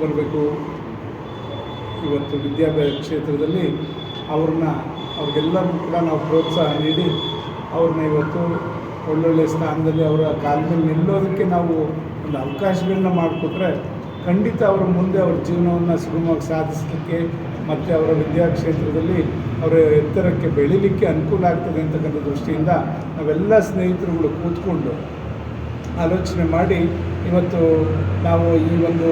ಬರಬೇಕು. ಇವತ್ತು ವಿದ್ಯಾಭ್ಯಾಸ ಕ್ಷೇತ್ರದಲ್ಲಿ ಅವ್ರನ್ನ ಅವ್ರಿಗೆಲ್ಲರಿಗೂ ಕೂಡ ನಾವು ಪ್ರೋತ್ಸಾಹ ನೀಡಿ ಅವ್ರನ್ನ ಇವತ್ತು ಒಳ್ಳೊಳ್ಳೆ ಸ್ಥಾನದಲ್ಲಿ ಅವರ ಕಾಲದಲ್ಲಿ ನಿಲ್ಲೋದಕ್ಕೆ ನಾವು ಒಂದು ಅವಕಾಶಗಳನ್ನ ಮಾಡಿಕೊಟ್ರೆ ಖಂಡಿತ ಅವರ ಮುಂದೆ ಅವ್ರ ಜೀವನವನ್ನು ಸುಗಮವಾಗಿ ಸಾಧಿಸಲಿಕ್ಕೆ ಮತ್ತು ಅವರ ವಿದ್ಯಾಕ್ಷೇತ್ರದಲ್ಲಿ ಅವರ ಎತ್ತರಕ್ಕೆ ಬೆಳೀಲಿಕ್ಕೆ ಅನುಕೂಲ ಆಗ್ತದೆ ಅಂತಕ್ಕಂಥ ದೃಷ್ಟಿಯಿಂದ ನಾವೆಲ್ಲ ಸ್ನೇಹಿತರುಗಳು ಕೂತ್ಕೊಂಡು ಆಲೋಚನೆ ಮಾಡಿ ಇವತ್ತು ನಾವು ಈ ಒಂದು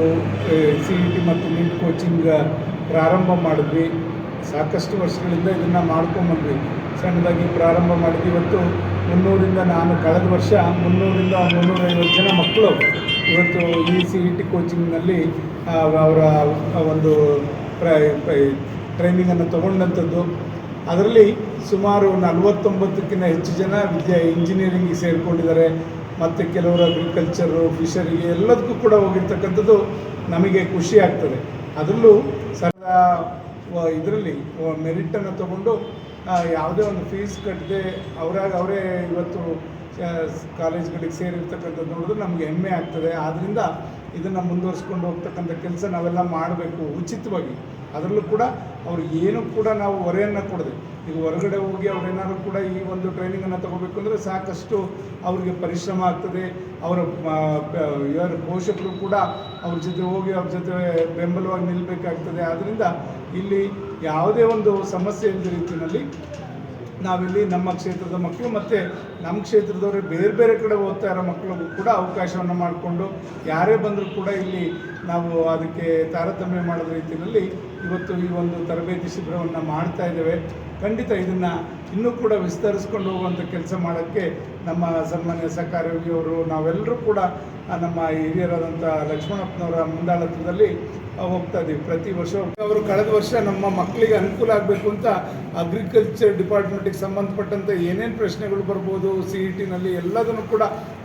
ಸಿ ಇ ಟಿ ಮತ್ತು ನೀಟ್ ಕೋಚಿಂಗ್ ಪ್ರಾರಂಭ ಮಾಡಿದ್ವಿ. ಸಾಕಷ್ಟು ವರ್ಷಗಳಿಂದ ಇದನ್ನು ಮಾಡ್ಕೊಂಬಂದ್ವಿ ಸಣ್ಣದಾಗಿ ಪ್ರಾರಂಭ ಮಾಡಿದ್ವಿ ಇವತ್ತು ಮುನ್ನೂರಿಂದ ನಾನು, ಕಳೆದ ವರ್ಷ ಮುನ್ನೂರಿಂದ ಮುನ್ನೂರೈವತ್ತು ಜನ ಮಕ್ಕಳು ಇವತ್ತು ಈ ಸಿ ಇ ಟಿ ಕೋಚಿಂಗ್ನಲ್ಲಿ ಅವರ ಒಂದು ಟ್ರೈನಿಂಗನ್ನು ತಗೊಂಡಂಥದ್ದು. ಅದರಲ್ಲಿ ಸುಮಾರು ನಲವತ್ತೊಂಬತ್ತಕ್ಕಿಂತ ಹೆಚ್ಚು ಜನ ವಿದ್ಯಾ ಇಂಜಿನಿಯರಿಂಗಿಗೆ ಸೇರಿಕೊಂಡಿದ್ದಾರೆ. ಮತ್ತು ಕೆಲವರು ಅಗ್ರಿಕಲ್ಚರು ಫಿಶರಿಗೆ ಎಲ್ಲದಕ್ಕೂ ಕೂಡ ಹೋಗಿರ್ತಕ್ಕಂಥದ್ದು ನಮಗೆ ಖುಷಿ ಆಗ್ತದೆ. ಅದರಲ್ಲೂ ಸರ ಇದರಲ್ಲಿ ಮೆರಿಟನ್ನು ತಗೊಂಡು ಯಾವುದೇ ಒಂದು ಫೀಸ್ ಕಟ್ಟದೆ ಅವರಾಗ ಅವರೇ ಇವತ್ತು ಕಾಲೇಜ್ಗಳಿಗೆ ಸೇರಿರ್ತಕ್ಕಂಥದ್ದು ನೋಡಿದ್ರೆ ನಮಗೆ ಹೆಮ್ಮೆ ಆಗ್ತದೆ. ಆದ್ದರಿಂದ ಇದನ್ನು ಮುಂದುವರಿಸ್ಕೊಂಡು ಹೋಗ್ತಕ್ಕಂಥ ಕೆಲಸ ನಾವೆಲ್ಲ ಮಾಡಬೇಕು ಉಚಿತವಾಗಿ. ಅದರಲ್ಲೂ ಕೂಡ ಅವ್ರಿಗೆ ಏನು ಕೂಡ ನಾವು ಹೊರೆಯನ್ನು ಕೊಡದೆ ಈಗ ಹೊರಗಡೆ ಹೋಗಿ ಅವರೇನಾದ್ರು ಕೂಡ ಈ ಒಂದು ಟ್ರೈನಿಂಗನ್ನು ತಗೋಬೇಕು ಅಂದರೆ ಸಾಕಷ್ಟು ಅವ್ರಿಗೆ ಪರಿಶ್ರಮ ಆಗ್ತದೆ. ಅವರ ಯಾರು ಪೋಷಕರು ಕೂಡ ಅವ್ರ ಜೊತೆ ಹೋಗಿ ಅವ್ರ ಜೊತೆ ಬೆಂಬಲವಾಗಿ ನಿಲ್ಲಬೇಕಾಗ್ತದೆ ಆದ್ದರಿಂದ ಇಲ್ಲಿ ಯಾವುದೇ ಒಂದು ಸಮಸ್ಯೆ ಇಲ್ಲದ ರೀತಿಯಲ್ಲಿ ನಾವಿಲ್ಲಿ ನಮ್ಮ ಕ್ಷೇತ್ರದ ಮಕ್ಕಳು ಮತ್ತು ನಮ್ಮ ಕ್ಷೇತ್ರದವರು ಬೇರೆ ಬೇರೆ ಕಡೆ ಓದ್ತಾ ಇರೋ ಮಕ್ಕಳಿಗೂ ಕೂಡ ಅವಕಾಶವನ್ನು ಮಾಡಿಕೊಂಡು ಯಾರೇ ಬಂದರೂ ಕೂಡ ಇಲ್ಲಿ ನಾವು ಅದಕ್ಕೆ ತಾರತಮ್ಯ ಮಾಡೋ ರೀತಿಯಲ್ಲಿ ಇವತ್ತು ಈ ಒಂದು ತರಬೇತಿ ಶಿಬಿರವನ್ನು ಮಾಡ್ತಾ ಇದ್ದೇವೆ. ಖಂಡಿತ ಇದನ್ನು ಇನ್ನೂ ಕೂಡ ವಿಸ್ತರಿಸ್ಕೊಂಡು ಹೋಗುವಂಥ ಕೆಲಸ ಮಾಡೋಕ್ಕೆ ನಮ್ಮ ಸನ್ಮಾನ್ಯ ಸಹಕಾರಿಯವರು ನಾವೆಲ್ಲರೂ ಕೂಡ ನಮ್ಮ ಹಿರಿಯರಾದಂಥ ಲಕ್ಷ್ಮಣಪ್ಪನವರ ಮುಂದಾಳತ್ವದಲ್ಲಿ ಹೋಗ್ತಾ ಇದ್ದೀವಿ ಪ್ರತಿ ವರ್ಷ. ಅವರು ಕಳೆದ ವರ್ಷ ನಮ್ಮ ಮಕ್ಕಳಿಗೆ ಅನುಕೂಲ ಆಗಬೇಕು ಅಂತ ಅಗ್ರಿಕಲ್ಚರ್ ಡಿಪಾರ್ಟ್ಮೆಂಟಿಗೆ ಸಂಬಂಧಪಟ್ಟಂಥ ಏನೇನು ಪ್ರಶ್ನೆಗಳು ಬರ್ಬೋದು ಸಿ ಇ ಟಿನಲ್ಲಿ ಎಲ್ಲದನ್ನು ಕೂಡ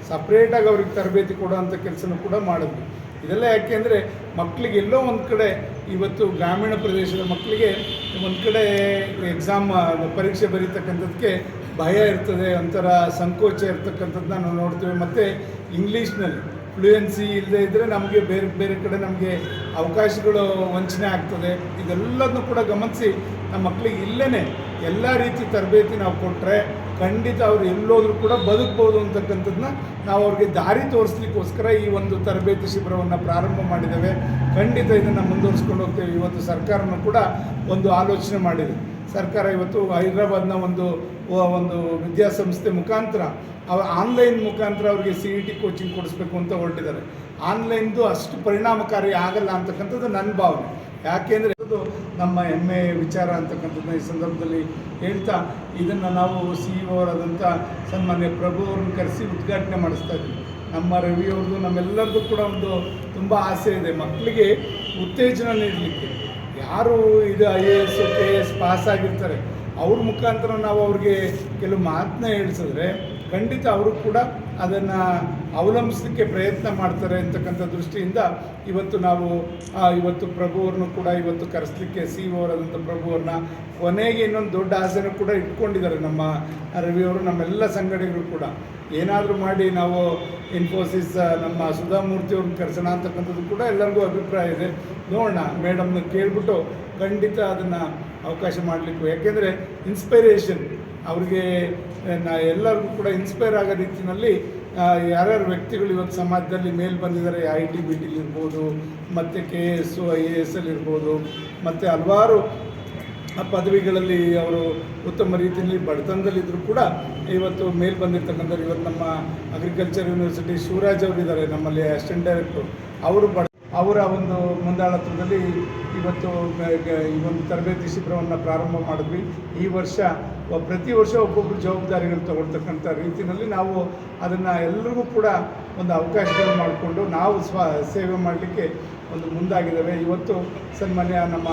ಸಪ್ರೇಟಾಗಿ ಅವ್ರಿಗೆ ತರಬೇತಿ ಕೊಡೋವಂಥ ಕೆಲಸನೂ ಕೂಡ ಮಾಡಿದ್ವಿ. ಇದೆಲ್ಲ ಯಾಕೆ ಅಂದರೆ ಮಕ್ಕಳಿಗೆ ಎಲ್ಲೋ ಒಂದು ಕಡೆ ಇವತ್ತು ಗ್ರಾಮೀಣ ಪ್ರದೇಶದ ಮಕ್ಕಳಿಗೆ ಒಂದು ಕಡೆ ಎಕ್ಸಾಮ್ ಪರೀಕ್ಷೆ ಬರೀತಕ್ಕಂಥದ್ದಕ್ಕೆ ಭಯ ಇರ್ತದೆ, ಒಂಥರ ಸಂಕೋಚ ಇರ್ತಕ್ಕಂಥದ್ದನ್ನ ನಾವು ನೋಡ್ತೇವೆ. ಮತ್ತು ಇಂಗ್ಲೀಷ್ನಲ್ಲಿ ಫ್ಲೂಯೆನ್ಸಿ ಇಲ್ಲದೆ ಇದ್ದರೆ ನಮಗೆ ಬೇರೆ ಬೇರೆ ಕಡೆ ನಮಗೆ ಅವಕಾಶಗಳು ವಂಚನೆ ಆಗ್ತದೆ. ಇದೆಲ್ಲದನ್ನು ಕೂಡ ಗಮನಿಸಿ ನಮ್ಮ ಮಕ್ಕಳಿಗೆ ಇಲ್ಲೇ ಎಲ್ಲ ರೀತಿ ತರಬೇತಿ ನಾವು ಕೊಟ್ಟರೆ ಖಂಡಿತ ಅವ್ರು ಎಲ್ಲೋದ್ರೂ ಕೂಡ ಬದುಕ್ಬೋದು ಅಂತಕ್ಕಂಥದ್ದನ್ನ ನಾವು ಅವ್ರಿಗೆ ದಾರಿ ತೋರಿಸ್ಲಿಕ್ಕೋಸ್ಕರ ಈ ಒಂದು ತರಬೇತಿ ಶಿಬಿರವನ್ನು ಪ್ರಾರಂಭ ಮಾಡಿದ್ದೇವೆ. ಖಂಡಿತ ಇದನ್ನು ಮುಂದುವರಿಸ್ಕೊಂಡು ಹೋಗ್ತೇವೆ. ಇವತ್ತು ಸರ್ಕಾರನೂ ಕೂಡ ಒಂದು ಆಲೋಚನೆ ಮಾಡಿದೆ. ಸರ್ಕಾರ ಇವತ್ತು ಹೈದರಾಬಾದ್ನ ಒಂದು ಒಂದು ವಿದ್ಯಾಸಂಸ್ಥೆ ಮುಖಾಂತರ, ಅವ ಆನ್ಲೈನ್ ಮುಖಾಂತರ ಅವರಿಗೆ ಸಿ ಇ ಟಿ ಕೋಚಿಂಗ್ ಕೊಡಿಸ್ಬೇಕು ಅಂತ ಹೊರಟಿದ್ದಾರೆ. ಆನ್ಲೈನ್ದು ಅಷ್ಟು ಪರಿಣಾಮಕಾರಿ ಆಗಲ್ಲ ಅಂತಕ್ಕಂಥದ್ದು ನನ್ನ ಭಾವನೆ. ಯಾಕೆಂದರೆ ನಮ್ಮ ಹೆಮ್ಮೆಯ ವಿಚಾರ ಅಂತಕ್ಕಂಥದ್ದನ್ನ ಈ ಸಂದರ್ಭದಲ್ಲಿ ಹೇಳ್ತಾ, ಇದನ್ನು ನಾವು ಸಿ ಇ ಅವರಾದಂಥ ಸನ್ಮಾನ್ಯ ಪ್ರಭು ಅವ್ರನ್ನ ಕರೆಸಿ ಉದ್ಘಾಟನೆ ಮಾಡಿಸ್ತಾ ಇದ್ದೀವಿ. ನಮ್ಮ ರವಿಯವ್ರದ್ದು ನಮ್ಮೆಲ್ಲರದ್ದು ಕೂಡ ಒಂದು ತುಂಬ ಆಸೆ ಇದೆ. ಮಕ್ಕಳಿಗೆ ಉತ್ತೇಜನ ನೀಡಲಿಕ್ಕೆ. ಯಾರು ಇದು I A S K A S pass ಆಗಿರ್ತಾರೆ, ಅವ್ರ ಮುಖಾಂತರ ನಾವು ಅವ್ರಿಗೆ ಕೆಲವು ಮಾತನ್ನ ಹೇಳಿಸಿದ್ರೆ ಖಂಡಿತ ಅವರು ಕೂಡ ಅದನ್ನು ಅವಲಂಬಿಸಲಿಕ್ಕೆ ಪ್ರಯತ್ನ ಮಾಡ್ತಾರೆ ಅಂತಕ್ಕಂಥ ದೃಷ್ಟಿಯಿಂದ ಇವತ್ತು ನಾವು ಇವತ್ತು ಪ್ರಭು ಅವ್ರನ್ನು ಕೂಡ ಇವತ್ತು ಕರೆಸಲಿಕ್ಕೆ ಸಿ ಅವರಾದಂಥ ಪ್ರಭು ಅವ್ರನ್ನ ಕೊನೆಗೆ ಇನ್ನೊಂದು ದೊಡ್ಡ ಆಸೆನೂ ಕೂಡ ಇಟ್ಕೊಂಡಿದ್ದಾರೆ ನಮ್ಮ ರವಿಯವರು ನಮ್ಮೆಲ್ಲ ಸಂಘಟನೆಗಳು ಕೂಡ. ಏನಾದರೂ ಮಾಡಿ ನಾವು ಇನ್ಫೋಸಿಸ್ ನಮ್ಮ ಸುಧಾಮೂರ್ತಿಯವ್ರನ್ನ ಕರೆಸೋಣ ಅಂತಕ್ಕಂಥದ್ದು ಕೂಡ ಎಲ್ಲರಿಗೂ ಅಭಿಪ್ರಾಯ ಇದೆ. ನೋಡೋಣ, ಮೇಡಮ್ನ ಕೇಳಿಬಿಟ್ಟು ಖಂಡಿತ ಅದನ್ನು ಅವಕಾಶ ಮಾಡಲಿಕ್ಕೂ. ಯಾಕೆಂದರೆ ಇನ್ಸ್ಪೈರೇಷನ್ ಅವ್ರಿಗೆ ನಾ ಎಲ್ಲರಿಗೂ ಕೂಡ ಇನ್ಸ್ಪೈರ್ ಆಗೋ ರೀತಿಯಲ್ಲಿ ಯಾರ್ಯಾರು ವ್ಯಕ್ತಿಗಳು ಇವತ್ತು ಸಮಾಜದಲ್ಲಿ ಮೇಲೆ ಬಂದಿದ್ದಾರೆ ಐ ಟಿ ಬಿ ಟಿಲಿ ಇರ್ಬೋದು, ಮತ್ತು K S I A S ಅಲ್ಲಿ ಇರ್ಬೋದು, ಮತ್ತು ಹಲವಾರು ಪದವಿಗಳಲ್ಲಿ ಅವರು ಉತ್ತಮ ರೀತಿಯಲ್ಲಿ ಬಡತನದಲ್ಲಿದ್ದರೂ ಕೂಡ ಇವತ್ತು ಮೇಲೆ ಬಂದಿರ್ತಕ್ಕಂಥವ್ರು, ಇವತ್ತು ನಮ್ಮ ಅಗ್ರಿಕಲ್ಚರ್ ಯೂನಿವರ್ಸಿಟಿ ಶಿವರಾಜ್ ಅವರು ಇದ್ದಾರೆ, ನಮ್ಮಲ್ಲಿ ಅಸಿಸ್ಟೆಂಟ್ ಡೈರೆಕ್ಟರ್ ಅವರು ಬಡ, ಅವರ ಒಂದು ಮುಂದಾಳತ್ವದಲ್ಲಿ ಇವತ್ತು ಈ ಒಂದು ತರಬೇತಿ ಶಿಬಿರವನ್ನು ಪ್ರಾರಂಭ ಮಾಡಿದ್ವಿ. ಈ ವರ್ಷ ಪ್ರತಿ ವರ್ಷ ಒಬ್ಬೊಬ್ಬರು ಜವಾಬ್ದಾರಿಗಳು ತಗೊಳ್ತಕ್ಕಂಥ ರೀತಿಯಲ್ಲಿ ನಾವು ಅದನ್ನು ಎಲ್ರಿಗೂ ಕೂಡ ಒಂದು ಅವಕಾಶಗಳು ಮಾಡಿಕೊಂಡು ನಾವು ಸ್ವ ಸೇವೆ ಮಾಡಲಿಕ್ಕೆ ಒಂದು ಮುಂದಾಗಿದ್ದಾವೆ. ಇವತ್ತು ಸನ್ಮಾನ್ಯ ನಮ್ಮ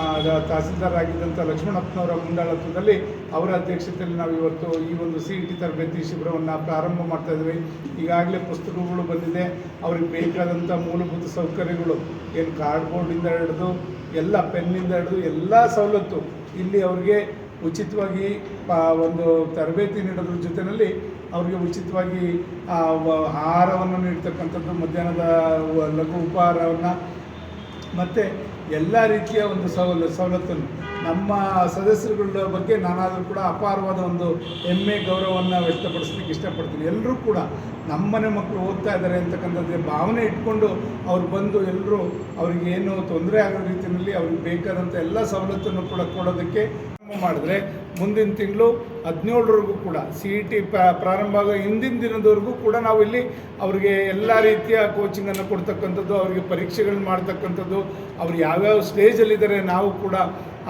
ತಹಸೀಲ್ದಾರ್ ಆಗಿದ್ದಂಥ ಲಕ್ಷ್ಮಣಪ್ಪನವರ ಮುಂದಾಳತ್ವದಲ್ಲಿ ಅವರ ಅಧ್ಯಕ್ಷತೆಯಲ್ಲಿ ನಾವು ಇವತ್ತು ಈ ಒಂದು ಸಿ ಇ ಟಿ ತರಬೇತಿ ಶಿಬಿರವನ್ನು ಪ್ರಾರಂಭ ಮಾಡ್ತಾ ಇದ್ದೀವಿ. ಈಗಾಗಲೇ ಪುಸ್ತಕಗಳು ಬಂದಿದೆ. ಅವ್ರಿಗೆ ಬೇಕಾದಂಥ ಮೂಲಭೂತ ಸೌಕರ್ಯಗಳು ಏನು ಕಾರ್ಡ್ಬೋರ್ಡಿಂದ ಹಿಡಿದು, ಎಲ್ಲ ಪೆನ್ನಿಂದ ಹಿಡಿದು, ಎಲ್ಲ ಸವಲತ್ತು ಇಲ್ಲಿ ಅವ್ರಿಗೆ ಉಚಿತವಾಗಿ ಒಂದು ತರಬೇತಿ ನೀಡೋದ್ರ ಜೊತೆಯಲ್ಲಿ ಅವರಿಗೆ ಉಚಿತವಾಗಿ ಆಹಾರವನ್ನು ನೀಡ್ತಕ್ಕಂಥದ್ದು, ಮಧ್ಯಾಹ್ನದ ಲಘು ಉಪಹಾರವನ್ನು. ಮತ್ತು ಎಲ್ಲ ರೀತಿಯ ಒಂದು ಸವಲ, ಸವಲತ್ತನ್ನು. ನಮ್ಮ ಸದಸ್ಯರುಗಳ ಬಗ್ಗೆ ನಾನಾದರೂ ಕೂಡ ಅಪಾರವಾದ ಒಂದು ಹೆಮ್ಮೆ, ಗೌರವವನ್ನು ವ್ಯಕ್ತಪಡಿಸ್ಲಿಕ್ಕೆ ಇಷ್ಟಪಡ್ತೀನಿ. ಎಲ್ಲರೂ ಕೂಡ ನಮ್ಮನೆ ಮಕ್ಕಳು ಓದ್ತಾ ಇದ್ದಾರೆ ಅಂತಕ್ಕಂಥದ್ದು ಭಾವನೆ ಇಟ್ಕೊಂಡು ಅವ್ರು ಬಂದು ಎಲ್ಲರೂ ಅವ್ರಿಗೆ ಏನು ತೊಂದರೆ ಆಗೋ ರೀತಿಯಲ್ಲಿ ಅವ್ರಿಗೆ ಬೇಕಾದಂಥ ಎಲ್ಲ ಸವಲತ್ತನ್ನು ಕೂಡ ಕೊಡೋದಕ್ಕೆ ಮಾಡಿದ್ರೆ ಮುಂದಿನ ತಿಂಗಳು ಹದಿನೇಳರವರೆಗೂ ಕೂಡ ಸಿ ಇ ಟಿ ಪ್ರಾರಂಭ ಆಗೋ ಹಿಂದಿನ ದಿನದವರೆಗೂ ಕೂಡ ನಾವು ಇಲ್ಲಿ ಅವರಿಗೆ ಎಲ್ಲ ರೀತಿಯ ಕೋಚಿಂಗನ್ನು ಕೊಡ್ತಕ್ಕಂಥದ್ದು, ಅವರಿಗೆ ಪರೀಕ್ಷೆಗಳನ್ನ ಮಾಡ್ತಕ್ಕಂಥದ್ದು, ಅವ್ರು ಯಾವ್ಯಾವ ಸ್ಟೇಜಲ್ಲಿದ್ದಾರೆ ನಾವು ಕೂಡ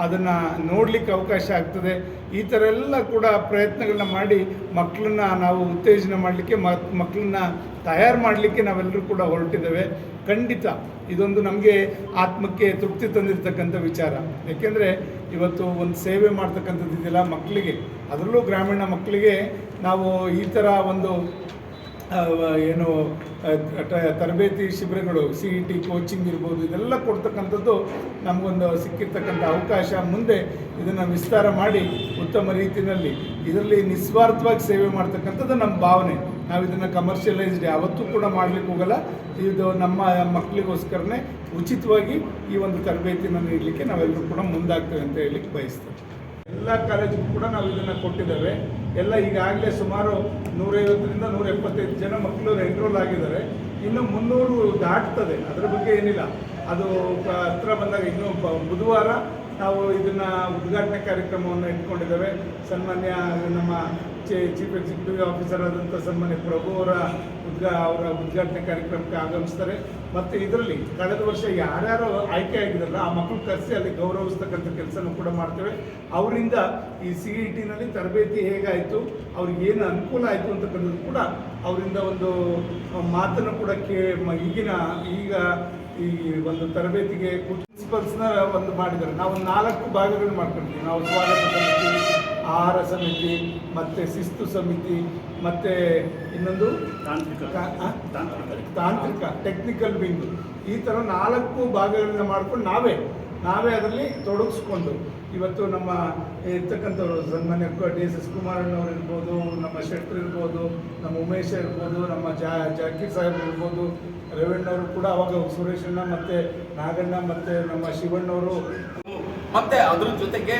ಅದನ್ನು ನೋಡಲಿಕ್ಕೆ ಅವಕಾಶ ಆಗ್ತದೆ. ಈ ಥರ ಎಲ್ಲ ಕೂಡ ಪ್ರಯತ್ನಗಳನ್ನ ಮಾಡಿ ಮಕ್ಕಳನ್ನ ನಾವು ಉತ್ತೇಜನ ಮಾಡಲಿಕ್ಕೆ ಮಕ್ಕಳನ್ನ ತಯಾರು ಮಾಡಲಿಕ್ಕೆ ನಾವೆಲ್ಲರೂ ಕೂಡ ಹೊರಟಿದ್ದೇವೆ. ಖಂಡಿತ ಇದೊಂದು ನಮಗೆ ಆತ್ಮಕ್ಕೆ ತೃಪ್ತಿ ತಂದಿರತಕ್ಕಂಥ ವಿಚಾರ. ಯಾಕೆಂದರೆ ಇವತ್ತು ಒಂದು ಸೇವೆ ಮಾಡ್ತಕ್ಕಂಥದ್ದು ಇದೆಯಲ್ಲ ಮಕ್ಕಳಿಗೆ. ಅದರಲ್ಲೂ ಗ್ರಾಮೀಣ ಮಕ್ಕಳಿಗೆ ನಾವು ಈ ಥರ ಒಂದು ಏನು ತರಬೇತಿ ಶಿಬಿರಗಳು ಸಿ ಇ ಟಿ ಕೋಚಿಂಗ್ ಇರ್ಬೋದು, ಇದೆಲ್ಲ ಕೊಡ್ತಕ್ಕಂಥದ್ದು ನಮಗೊಂದು ಸಿಕ್ಕಿರ್ತಕ್ಕಂಥ ಅವಕಾಶ. ಮುಂದೆ ಇದನ್ನು ವಿಸ್ತಾರ ಮಾಡಿ ಉತ್ತಮ ರೀತಿಯಲ್ಲಿ ಇದರಲ್ಲಿ ನಿಸ್ವಾರ್ಥವಾಗಿ ಸೇವೆ ಮಾಡ್ತಕ್ಕಂಥದ್ದು ನಮ್ಮ ಭಾವನೆ. ನಾವು ಇದನ್ನು ಕಮರ್ಷಿಯಲೈಸ್ಡ್ ಯಾವತ್ತೂ ಕೂಡ ಮಾಡಲಿಕ್ಕೆ ಹೋಗಲ್ಲ. ಇದು ನಮ್ಮ ಮಕ್ಕಳಿಗೋಸ್ಕರನೇ ಉಚಿತವಾಗಿ ಈ ಒಂದು ತರಬೇತಿಯನ್ನು ನೀಡಲಿಕ್ಕೆ ನಾವೆಲ್ಲರೂ ಕೂಡ ಮುಂದಾಗ್ತೇವೆ ಅಂತ ಹೇಳಲಿಕ್ಕೆ ಬಯಸ್ತೇವೆ. ಎಲ್ಲ ಕಾಲೇಜಿಗೂ ಕೂಡ ನಾವು ಇದನ್ನು ಕೊಟ್ಟಿದ್ದೇವೆ. ಎಲ್ಲ ಈಗಾಗಲೇ ಸುಮಾರು ನೂರೈವತ್ತರಿಂದ ನೂರ ಎಪ್ಪತ್ತೈದು ಜನ ಮಕ್ಕಳು ಎನ್ರೋಲ್ ಆಗಿದ್ದಾರೆ. ಇನ್ನು ಮುನ್ನೂರು ದಾಟ್ತದೆ. ಅದರ ಬಗ್ಗೆ ಏನಿಲ್ಲ. ಅದು ಹತ್ರ ಬಂದಾಗ ಇನ್ನೂ ಬುಧವಾರ ನಾವು ಇದನ್ನು ಉದ್ಘಾಟನೆ ಕಾರ್ಯಕ್ರಮವನ್ನು ಇಟ್ಕೊಂಡಿದ್ದೇವೆ. ಸನ್ಮಾನ್ಯ ನಮ್ಮ ಚೀಫ್ ಎಕ್ಸಿಕ್ಯೂಟಿವ್ ಆಫೀಸರ್ ಆದಂಥ ಸನ್ಮಾನ್ಯ ಪ್ರಭು ಅವರ ಉದ್ಘಾ, ಅವರ ಉದ್ಘಾಟನೆ ಕಾರ್ಯಕ್ರಮಕ್ಕೆ ಆಗಮಿಸ್ತಾರೆ. ಮತ್ತು ಇದರಲ್ಲಿ ಕಳೆದ ವರ್ಷ ಯಾರ್ಯಾರು ಆಯ್ಕೆ ಆಗಿದಾರಲ್ಲ ಆ ಮಕ್ಕಳು ಕರೆಸಿ ಅಲ್ಲಿ ಗೌರವಿಸ್ತಕ್ಕಂಥ ಕೆಲಸನೂ ಕೂಡ ಮಾಡ್ತೇವೆ. ಅವರಿಂದ ಈ ಸಿ ಇ ಟಿನಲ್ಲಿ ತರಬೇತಿ ಹೇಗಾಯಿತು, ಅವ್ರಿಗೆ ಏನು ಅನುಕೂಲ ಆಯಿತು ಅಂತಕ್ಕಂಥದ್ದು ಕೂಡ ಅವರಿಂದ ಒಂದು ಮಾತನ್ನು ಕೂಡ ಕೇ ಈಗಿನ ಈಗ ಈ ಒಂದು ತರಬೇತಿಗೆ ಪ್ರಿನ್ಸಿಪಲ್ಸ್ನ ಒಂದು ಮಾಡಿದ್ದಾರೆ. ನಾವು ನಾಲ್ಕು ಭಾಗಗಳನ್ನು ಮಾಡ್ಕೊಂಡಿದ್ದೀವಿ. ನಾವು ಸ್ವಾಗತ ಆಹಾರ ಸಮಿತಿ ಮತ್ತು ಶಿಸ್ತು ಸಮಿತಿ ಮತ್ತು ಇನ್ನೊಂದು? ತಾಂತ್ರಿಕ. ತಾಂತ್ರಿಕ. ಟೆಕ್ನಿಕಲ್ ವಿಂಗ್ ಈ ಥರ ನಾಲ್ಕು ಭಾಗಗಳನ್ನ ಮಾಡ್ಕೊಂಡು ನಾವೇ ನಾವೇ ಅದರಲ್ಲಿ ತೊಡಗಿಸ್ಕೊಂಡು ಇವತ್ತು ನಮ್ಮ ಇರ್ತಕ್ಕಂಥವ್ರು ಸನ್ಮಾನ್ಯ ಡಿ ಎಸ್ ಎಸ್ ಕುಮಾರಣ್ಣವ್ರು ಇರ್ಬೋದು ನಮ್ಮ ಶೆಟ್ಟರ್ ಇರ್ಬೋದು ನಮ್ಮ ಉಮೇಶ್ ಇರ್ಬೋದು ನಮ್ಮ ಜಾ ಜಾಕೀರ್ ಸಾಹೇಬ್ ಇರ್ಬೋದು ರೇವಣ್ಣವರು ಕೂಡ ಅವಾಗ ಸುರೇಶಣ್ಣ ಮತ್ತು ನಾಗಣ್ಣ ಮತ್ತು ನಮ್ಮ ಶಿವಣ್ಣವರು. ಮತ್ತೆ ಅದ್ರ ಜೊತೆಗೆ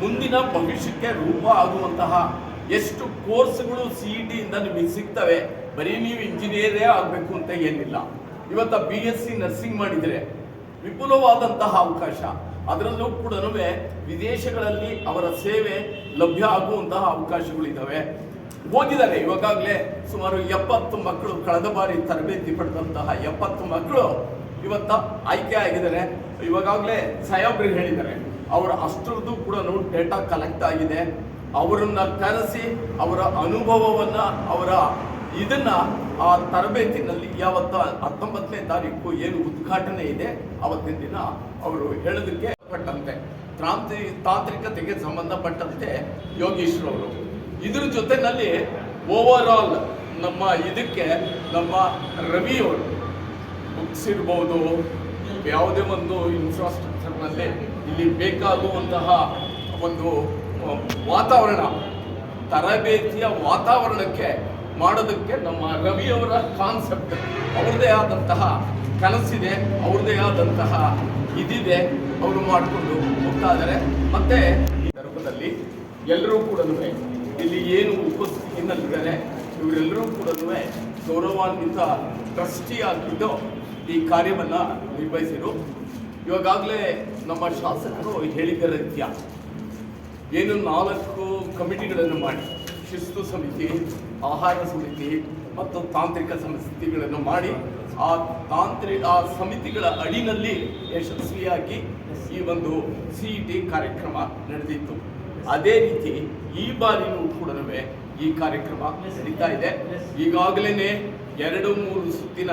ಮುಂದಿನ ಭವಿಷ್ಯಕ್ಕೆ ರೂಪ ಆಗುವಂತಹ ಎಷ್ಟು ಕೋರ್ಸ್ಗಳು ಸಿ ಇ ಟಿಯಿಂದ ನಿಮಗೆ ಸಿಗ್ತವೆ, ಬರೀ ನೀವು ಇಂಜಿನಿಯರೇ ಆಗಬೇಕು ಅಂತ ಏನಿಲ್ಲ. ಇವತ್ತು ಬಿ ಎಸ್ ಸಿ ನರ್ಸಿಂಗ್ ಮಾಡಿದರೆ ವಿಪುಲವಾದಂತಹ ಅವಕಾಶ. ಅದರಲ್ಲೂ ಕೂಡ ವಿದೇಶಗಳಲ್ಲಿ ಅವರ ಸೇವೆ ಲಭ್ಯ ಆಗುವಂತಹ ಅವಕಾಶಗಳಿದ್ದಾವೆ ಹೋಗಿದ್ದಾರೆ ಇವಾಗಲೇ ಸುಮಾರು ಎಪ್ಪತ್ತು ಮಕ್ಕಳು ಕಳೆದ ಬಾರಿ ತರಬೇತಿ ಪಡೆದಂತಹ ಎಪ್ಪತ್ತು ಮಕ್ಕಳು ಇವತ್ತ ಆಯ್ಕೆ ಆಗಿದ್ದಾರೆ. ಇವಾಗಲೇ ಸಾಹೇಬ್ರು ಹೇಳಿದ್ದಾರೆ. ಅವರ ಅಷ್ಟರದ್ದು ಕೂಡ ಡೇಟಾ ಕಲೆಕ್ಟ್ ಆಗಿದೆ. ಅವರನ್ನ ಕರೆಸಿ ಅವರ ಅನುಭವವನ್ನ ಅವರ ಇದನ್ನ ಆ ತರಬೇತಿನಲ್ಲಿ ಯಾವತ್ತ ಹತ್ತೊಂಬತ್ತನೇ ತಾರೀಕು ಏನು ಉದ್ಘಾಟನೆ ಇದೆ, ಅವತ್ತಿನ ದಿನ ಅವರು ಹೇಳೋದಕ್ಕೆ ಪಟ್ಟಂತೆ ಕ್ರಾಂತಿ ತಾಂತ್ರಿಕತೆಗೆ ಸಂಬಂಧಪಟ್ಟಂತೆ ಯೋಗೀಶ್ವರವರು ಇದ್ರ ಜೊತೆನಲ್ಲಿ ಓವರ್ ಆಲ್ ನಮ್ಮ ಇದಕ್ಕೆ ನಮ್ಮ ರವಿಯವರು ಬುಕ್ಸ್ ಇರ್ಬೋದು, ಯಾವುದೇ ಒಂದು ಇನ್ಫ್ರಾಸ್ಟ್ರಕ್ಚರ್ನಲ್ಲಿ ಇಲ್ಲಿ ಬೇಕಾಗುವಂತಹ ಒಂದು ವಾತಾವರಣ, ತರಬೇತಿಯ ವಾತಾವರಣಕ್ಕೆ ಮಾಡೋದಕ್ಕೆ ನಮ್ಮ ರವಿಯವರ ಕಾನ್ಸೆಪ್ಟ್ ಅವ್ರದ್ದೇ ಆದಂತಹ ಕನಸಿದೆ, ಅವ್ರದ್ದೇ ಆದಂತಹ ಇದಿದೆ ಅವರು ಮಾಡಿಕೊಂಡು ಹೋಗ್ತಾ ಮತ್ತೆ ಈ ಸಂದರ್ಭದಲ್ಲಿ ಎಲ್ಲರೂ ಕೂಡ ಇಲ್ಲಿ ಏನು ಉಪಸ್ಥಿತಿನಲ್ಲಿದ್ದಾರೆ, ಇವರೆಲ್ಲರೂ ಕೂಡ ಗೌರವಾನ್ವಿತ ಟ್ರಸ್ಟಿ ಆಗಿದ್ದು ಈ ಕಾರ್ಯವನ್ನು ನಿರ್ವಹಿಸಿರು ಇವಾಗಲೇ ನಮ್ಮ ಶಾಸಕರು ಹೇಳಿದ ರೀತಿಯ ಏನು ನಾಲ್ಕು ಕಮಿಟಿಗಳನ್ನು ಮಾಡಿ, ಶಿಸ್ತು ಸಮಿತಿ, ಆಹಾರ ಸಮಿತಿ ಮತ್ತು ತಾಂತ್ರಿಕ ಸಮಿತಿಗಳನ್ನು ಮಾಡಿ, ಆ ತಾಂತ್ರಿಕ ಆ ಸಮಿತಿಗಳ ಅಡಿನಲ್ಲಿ ಯಶಸ್ವಿಯಾಗಿ ಈ ಒಂದು ಸಿ ಟಿ ಕಾರ್ಯಕ್ರಮ ನಡೆದಿತ್ತು. ಅದೇ ರೀತಿ ಈ ಬಾರಿಯೂ ಕೂಡ ಈ ಕಾರ್ಯಕ್ರಮ ನಡೀತಾ ಇದೆ. ಈಗಾಗಲೇ ಎರಡು ಮೂರು ಸುತ್ತಿನ